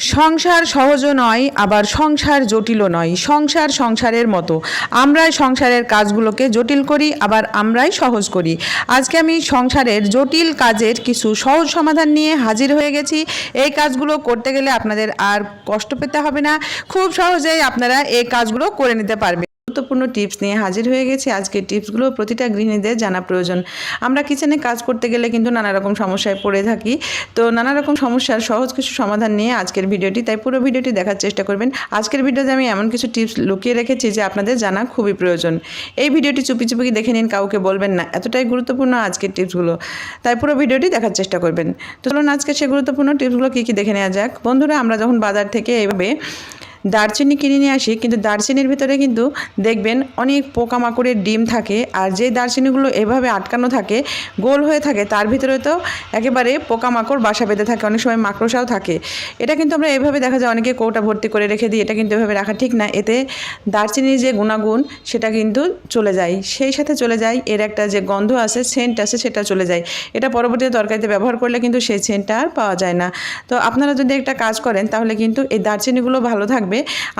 সংসার সহজ নয়, আবার সংসার জটিলও নয়। সংসার সংসারের মতো। আমরাই সংসারের কাজগুলোকে জটিল করি, আবার আমরাই সহজ করি। আজকে আমি সংসারের জটিল কাজের কিছু সহজ সমাধান নিয়ে হাজির হয়ে গেছি। এই কাজগুলো করতে গেলে আপনাদের আর কষ্ট পেতে হবে না। খুব সহজেই আপনারা এই কাজগুলো করে নিতে পারবেন। গুরুত্বপূর্ণ টিপস নিয়ে হাজির হয়ে গেছি। আজকের টিপসগুলো প্রতিটা গৃহিণীদের জানা প্রয়োজন। আমরা কিচেনে কাজ করতে গেলে কিন্তু নানা রকম সমস্যায় পড়ে থাকি। তো নানা রকম সমস্যার সহজ কিছু সমাধান নিয়ে আজকের ভিডিওটি, তাই পুরো ভিডিওটি দেখার চেষ্টা করবেন। আজকের ভিডিওতে আমি এমন কিছু টিপস লুকিয়ে রেখেছি যে আপনাদের জানা খুবই প্রয়োজন। এই ভিডিওটি চুপি চুপি দেখে নিন, কাউকে বলবেন না। এতটাই গুরুত্বপূর্ণ আজকের টিপসগুলো। তাই পুরো ভিডিওটি দেখার চেষ্টা করবেন। তো চলুন আজকে সে গুরুত্বপূর্ণ টিপসগুলো কী কী দেখে নেওয়া যাক। বন্ধুরা, আমরা যখন বাজার থেকে এইভাবে দারচিনি কিনে নিয়ে আসি, কিন্তু দারচিনির ভিতরে কিন্তু দেখবেন অনেক পোকামাকড়ের ডিম থাকে আর যে দারচিনিগুলো এভাবে আটকানো থাকে, গোল হয়ে থাকে, তার ভিতরে তো একেবারে পোকামাকড় বাসা বেঁধে থাকে, অনেক সময় মাকড়সাও থাকে। এটা কিন্তু আমরা এভাবে দেখা যায়, অনেকে কৌটা ভর্তি করে রেখে দিই, এটা কিন্তু এভাবে রাখা ঠিক না। এতে দারচিনির যে গুণাগুণ, সেটা কিন্তু চলে যায়। সেই সাথে চলে যায়, এর একটা যে গন্ধ আছে, সেন্ট আছে, সেটা চলে যায়। এটা পরবর্তীতে তরকারিতে ব্যবহার করলে কিন্তু সেই সেন্টটা আর পাওয়া যায় না। তো আপনারা যদি একটা কাজ করেন, তাহলে কিন্তু এই দারচিনিগুলো ভালো থাকবে।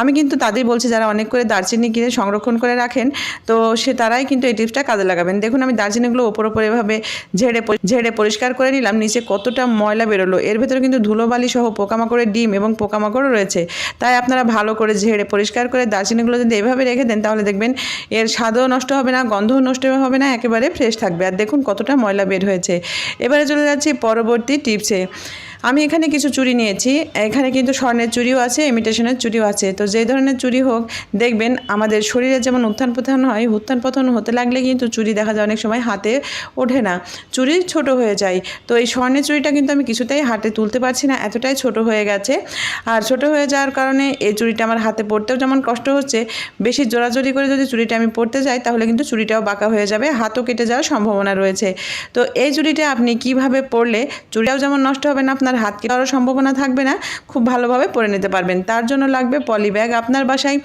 আমি কিন্তু তাদের বলছি, যারা অনেক করে দারচিনি কিনে সংরক্ষণ করে রাখেন, তো সে তারাই কিন্তু এই টিপসটা কাজে লাগাবেন। দেখুন, আমি দারচিনিগুলো ওপর ওপর এভাবে ঝেড়ে ঝেড়ে পরিষ্কার করে নিলাম, নিচে কতটা ময়লা বেরোলো। এর ভেতরে কিন্তু ধুলোবালি সহ পোকামাকড়ের ডিম এবং পোকামাকড়ও রয়েছে। তাই আপনারা ভালো করে ঝেড়ে পরিষ্কার করে দারচিনিগুলো যদি এভাবে রেখে দেন, তাহলে দেখবেন এর স্বাদও নষ্ট হবে না, গন্ধও নষ্ট হবে না, একেবারে ফ্রেশ থাকবে। আর দেখুন কতটা ময়লা বের হয়েছে। এবারে চলে যাচ্ছি পরবর্তী টিপসে। আমি এখানে কিছু চুড়ি নিয়েছি। এখানে কিন্তু স্বর্ণের চুড়িও আছে ইমিটেশনের চুড়িও আছে। তো যে ধরনের চুড়ি হোক, দেখবেন আমাদের শরীরে যেমন উত্থান পতন হয়, উত্থান পতন হতে লাগলে কিন্তু চুড়ি দেখা যায় অনেক সময় হাতে ওঠে না। চুড়ি ছোট হয়ে যায়। তো এই স্বর্ণের চুড়িটা কিন্তু আমি কিছুতেই হাতে তুলতে পারছি না, এতটাই ছোট হয়ে গেছে। আর ছোট হয়ে যাওয়ার কারণে এই চুড়িটা আমার হাতে পড়তেও যেমন কষ্ট হচ্ছে, বেশি জোরাজোরি করে যদি চুড়িটা আমি পড়তে যাই, তাহলে কিন্তু চুড়িটাও বাঁকা হয়ে যাবে, হাতও কেটে যাওয়ার সম্ভাবনা রয়েছে। তো এই চুড়িটা আপনি কীভাবে পরলে চুড়িটাও যেমন নষ্ট হবে না, আপনার হাত কেটারও সম্ভাবনা থাকবে না, খুব ভালোভাবে পরে নিতে পারবেন। তার জন্য লাগবে পলি ব্যাগ। আপনার বাসায়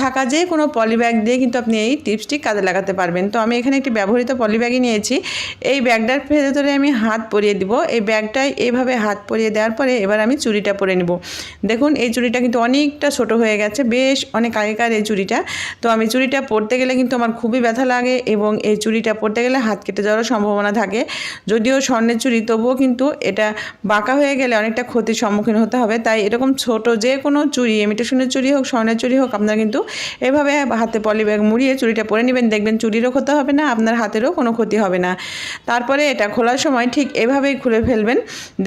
থাকা যে কোনো পলি ব্যাগ দিয়ে কিন্তু আপনি এই টিপসটি কাজে লাগাতে পারবেন। তো আমি এখানে একটি ব্যবহৃত পলি ব্যাগই নিয়েছি। এই ব্যাগটার ভেতরে আমি হাত পরিয়ে দিব। এই ব্যাগটায় এইভাবে হাত পরিয়ে দেওয়ার পরে এবার আমি চুড়িটা পরে নেব। দেখুন, এই চুড়িটা কিন্তু অনেকটা ছোট হয়ে গেছে। বেশ অনেক আগেকার এই চুড়িটা। তো আমি চুড়িটা পরতে গেলে কিন্তু আমার খুবই ব্যথা লাগে এবং এই চুড়িটা পরতে গেলে হাত কেটে যাওয়ার সম্ভাবনা থাকে। যদিও স্বর্ণের চুড়ি, তবুও কিন্তু এটা বাঁকা হয়ে গেলে অনেকটা ক্ষতির সম্মুখীন হতে হবে। তাই এরকম ছোট যে কোনো চুড়ি ইমিটেশনের চুরি হোক, স্বর্ণের চুরি হোক, আপনারা কিন্তু এভাবে হাতে পলি ব্যাগ মুড়িয়ে চুড়িটা পরে নেবেন। দেখবেন চুরিরও ক্ষতি হবে না, আপনার হাতেরও কোনো ক্ষতি হবে না। তারপরে এটা খোলার সময় ঠিক এভাবেই খুলে ফেলবেন।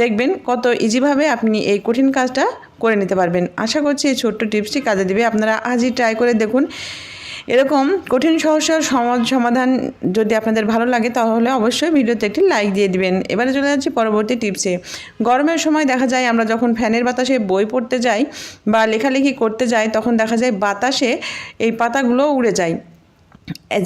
দেখবেন কত ইজিভাবে আপনি এই কঠিন কাজটা করে নিতে পারবেন। আশা করছি এই ছোট্ট টিপসটি কাজে দিবে। আপনারা আজই ট্রাই করে দেখুন। এরকম কঠিন সমস্যার সমাজ সমাধান যদি আপনাদের ভালো লাগে, তাহলে অবশ্যই ভিডিওতে একটি লাইক দিয়ে দিবেন। এবারে চলে যাচ্ছি পরবর্তী টিপসে গরমের সময় দেখা যায় আমরা যখন ফ্যানের বাতাসে বই পড়তে যাই বা লেখালেখি করতে যাই, তখন দেখা যায় বাতাসে এই পাতাগুলো উড়ে যায়।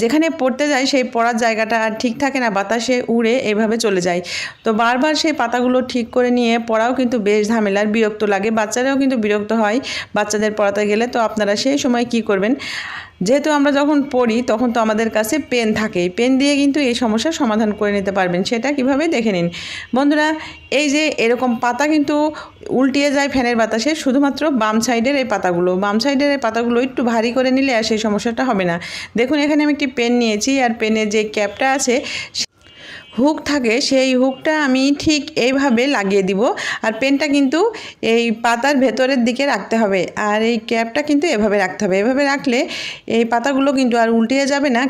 যেখানে পড়তে যায় সেই পড়ার জায়গাটা আর ঠিক থাকে না, বাতাসে উড়ে এভাবে চলে যায়। তো বারবার সেই পাতাগুলো ঠিক করে নিয়ে পড়াও কিন্তু বেশ ঝামেলার, বিরক্ত লাগে। বাচ্চারাও কিন্তু বিরক্ত হয় বাচ্চাদের পড়াতে গেলে। তো আপনারা সেই সময় কি করবেন? যেহেতু আমরা যখন পড়ি, তখন তো আমাদের কাছে পেন থাকে পেন দিয়ে কিন্তু এই সমস্যার সমাধান করে নিতে পারবেন। সেটা কীভাবে দেখে নিন। বন্ধুরা, এই যে এরকম পাতা কিন্তু উল্টিয়ে যায় ফ্যানের বাতাসে, শুধুমাত্র বাম সাইডের এই পাতাগুলো। বাম সাইডের এই পাতাগুলো একটু ভারী করে নিলে আর সেই সমস্যাটা হবে না। দেখুন, এখানে আমি একটি পেন নিয়েছি। আর পেনের যে ক্যাপটা আছে হুক থাকে, সেই হুকটা আমি ঠিক এইভাবে লাগিয়ে দিব। আর পেনটা কিন্তু এই পাতার ভেতরের দিকে রাখতে হবে। আর এই ক্যাপটা কিন্তু এভাবে রাখতে হবে। এভাবে রাখলে এই পাতাগুলো কিন্তু আর উল্টিয়ে যাবে না।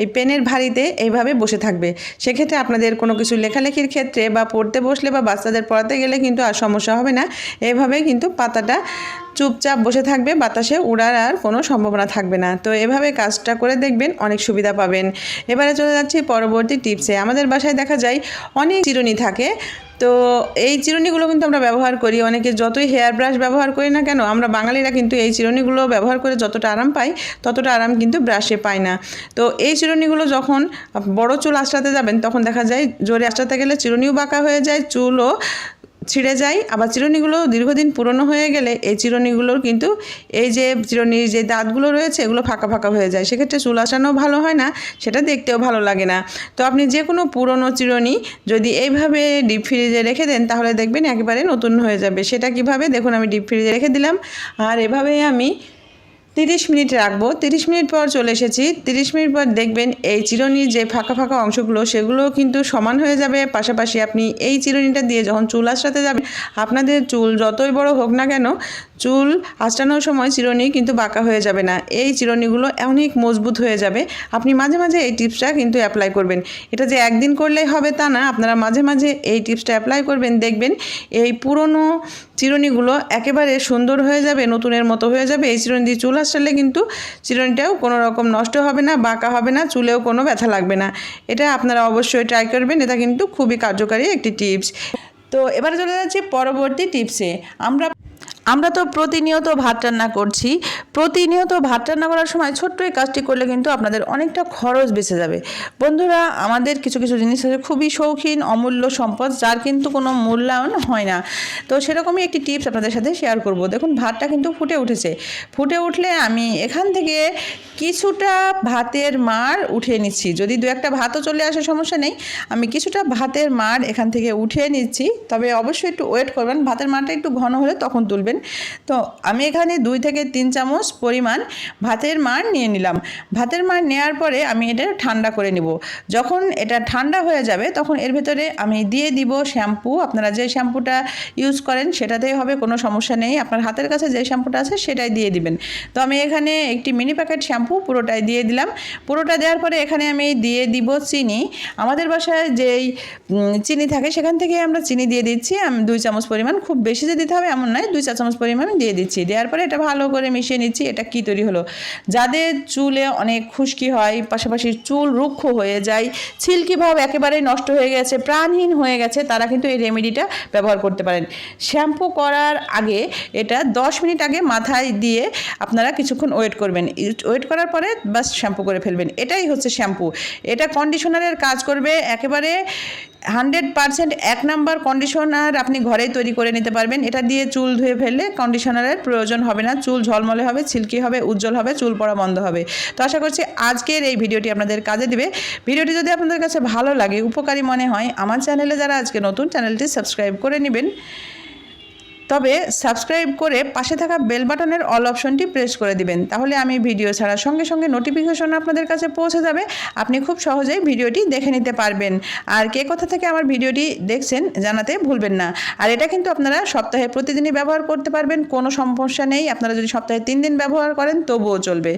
এই পেনের ভারিতে এইভাবে বসে থাকবে। সেক্ষেত্রে আপনাদের কোনো কিছু লেখালেখির ক্ষেত্রে বা পড়তে বসলে বা বাচ্চাদের পড়াতে গেলে কিন্তু আর সমস্যা হবে না। এভাবে কিন্তু পাতাটা চুপচাপ বসে থাকবে, বাতাসে উড়ার আর কোনো সম্ভাবনা থাকবে না। তো এভাবে কাজটা করে দেখবেন, অনেক সুবিধা পাবেন। এবারে চলে যাচ্ছি পরবর্তী টিপসে। আমাদের বাসায় দেখা যায় অনেক চিরুনি থাকে তো এই চিরুনিগুলো কিন্তু আমরা ব্যবহার করি। অনেকে যতই হেয়ার ব্রাশ ব্যবহার করি না কেন, আমরা বাঙালিরা কিন্তু এই চিরুনিগুলো ব্যবহার করে যতটা আরাম পাই, ততটা আরাম কিন্তু ব্রাশে পাই না। তো এই চিরুনিগুলো যখন বড় চুল আঁচড়াতে যাবেন, তখন দেখা যায় জোরে আঁচড়াতে গেলে চিরুনিও বাঁকা হয়ে যায়, চুলও ছিঁড়ে যায়। আবার চিরুনিগুলো দীর্ঘদিন পুরনো হয়ে গেলে এই চিরুনিগুলোর কিন্তু এই যে চিরুনির যে দাঁতগুলো রয়েছে, এগুলো ফাঁকা ফাঁকা হয়ে যায়। সেক্ষেত্রে চুল আসানো ভালো হয় না, সেটা দেখতেও ভালো লাগে না। তো আপনি যে কোনো পুরনো চিরুনি যদি এইভাবে ডিপ ফ্রিজে রেখে দেন, তাহলে দেখবেন একেবারে নতুন হয়ে যাবে। সেটা কীভাবে? দেখুন, আমি ডিপ ফ্রিজে রেখে দিলাম। আর এভাবেই আমি তিরিশ মিনিট রাখব। তিরিশ মিনিট পর চলে এসেছি। তিরিশ মিনিট পর দেখবেন এই চিরনির যে ফাঁকা ফাঁকা অংশগুলো সেগুলো কিন্তু সমান হয়ে যাবে। পাশাপাশি আপনি এই চিরনিটা দিয়ে যখন চুল আসরাতে যাবেন, আপনাদের চুল যতই বড় হোক না কেন চুল আঁচড়ানোর সময় চিরুনি কিন্তু বাঁকা হয়ে যাবে না। এই চিরুনিগুলো অনেক মজবুত হয়ে যাবে। আপনি মাঝে মাঝে এই টিপসটা কিন্তু অ্যাপ্লাই করবেন। এটা যে একদিন করলেই হবে তা না, আপনারা মাঝে মাঝে এই টিপসটা অ্যাপ্লাই করবেন, দেখবেন এই পুরনো চিরুনিগুলো একেবারে সুন্দর হয়ে যাবে, নতুনের মতো হয়ে যাবে। এই চিরুনি দিয়ে চুল আঁচড়ালে কিন্তু চিরুনিটাও কোনো রকম নষ্ট হবে না, বাঁকা হবে না, চুলেও কোনো ব্যথা লাগবে না। এটা আপনারা অবশ্যই ট্রাই করবেন, এটা কিন্তু খুবই কার্যকারী একটি টিপস। তো এবারে চলে যাচ্ছি পরবর্তী টিপসে। আমরা আমরা তো প্রতিনিয়ত ভাত রান্না করছি। প্রতিনিয়ত ভাত রান্না করার সময় ছোট্ট এই কাজটি করলে কিন্তু আপনাদের অনেকটা খরচ বেঁচে যাবে। বন্ধুরা, আমাদের কিছু কিছু জিনিস আছে খুবই শৌখিন, অমূল্য সম্পদ, যার কিন্তু কোনো মূল্যায়ন হয় না। তো সেরকমই একটি টিপস আপনাদের সাথে শেয়ার করব। দেখুন, ভাতটা কিন্তু ফুটে উঠেছে। ফুটে উঠলে আমি এখান থেকে কিছুটা ভাতের মার উঠিয়ে নিচ্ছি। যদি দু একটা ভাতও চলে আসে, সমস্যা নেই। আমি কিছুটা ভাতের মার এখান থেকে উঠিয়ে নিচ্ছি। তবে অবশ্যই একটু ওয়েট করবেন। ভাতের মারটা একটু ঘন হলে তখন তুলবেন। তো আমি এখানে দুই থেকে তিন চামচ পরিমাণ ভাতের মার নিয়ে নিলাম। ভাতের মার নেওয়ার পরে আমি এটা ঠান্ডা করে নিব। যখন এটা ঠান্ডা হয়ে যাবে, তখন এর ভেতরে আমি দিয়ে দিব শ্যাম্পু। আপনারা যে শ্যাম্পুটা ইউজ করেন, সেটাতেই হবে, কোনো সমস্যা নেই। আপনার হাতের কাছে যে শ্যাম্পুটা আছে, সেটাই দিয়ে দিবেন। তো আমি এখানে একটি মিনি প্যাকেট শ্যাম্পু পুরোটাই দিয়ে দিলাম। পুরোটা দেওয়ার পরে এখানে আমি দিয়ে দিব চিনি। আমাদের বাসায় যেই চিনি থাকে, সেখান থেকে আমরা চিনি দিয়ে দিচ্ছি। আমি, দুই চামচ পরিমাণ। খুব বেশি যে দিতে হবে, এমন নয়। দুই চা চামচ পরিমাণ দিয়ে দিচ্ছি। দেওয়ার পরে এটা ভালো করে মিশিয়ে নিচ্ছি, এটা কি তৈরি হলো? যাদের চুলে অনেক খুশকি হয়, পাশাপাশি চুল রুক্ষ হয়ে যায় সিল্কি ভাব একেবারেই নষ্ট হয়ে গেছে, প্রাণহীন হয়ে গেছে, তারা কিন্তু এই রেমেডিটা ব্যবহার করতে পারেন। শ্যাম্পু করার আগে এটা দশ মিনিট আগে মাথায় দিয়ে আপনারা কিছুক্ষণ ওয়েট করবেন। ওয়েট করার পরে বাস শ্যাম্পু করে ফেলবেন। এটাই হচ্ছে শ্যাম্পু। এটা কন্ডিশনারের কাজ করবে, একেবারে হান্ড্রেড পারসেন্ট এক নাম্বার কন্ডিশনার আপনি ঘরেই তৈরি করে নিতে পারবেন। এটা দিয়ে চুল ধুয়ে ফেললে কন্ডিশনারের প্রয়োজন হবে না। চুল ঝলমলে হবে, ছিলকি হবে, উজ্জ্বল হবে, চুল পড়া বন্ধ হবে। তো আশা করছি আজকের এই ভিডিওটি আপনাদের কাজে দিবে। ভিডিওটি যদি আপনাদের কাছে ভালো লাগে, উপকারী মনে হয়, আমার চ্যানেলে যারা আজকে নতুন, চ্যানেলটি সাবস্ক্রাইব করে নেবেন। তবে সাবস্ক্রাইব করে পাশে থাকা বেল বাটনের অল অপশনটি প্রেস করে দিবেন, তাহলে আমি ভিডিও ছাড়ার সঙ্গে সঙ্গে নোটিফিকেশন আপনাদের কাছে পৌঁছে যাবে, আপনি খুব সহজেই ভিডিওটি দেখে নিতে পারবেন। আর কে কোথা থেকে আমার ভিডিওটি দেখছেন জানাতে ভুলবেন না। আর এটা কিন্তু আপনারা সপ্তাহে প্রতিদিনই ব্যবহার করতে পারবেন, কোনো সমস্যা নেই, আপনারা যদি সপ্তাহে তিন দিন ব্যবহার করেন তবুও চলবে।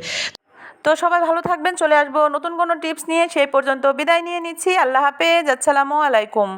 তো সবাই ভালো থাকবেন, চলে আসব নতুন কোনো টিপস নিয়ে, সেই পর্যন্ত বিদায় নিয়ে নিচ্ছি, আল্লাহ হাফেজ, আসসালামু আলাইকুম।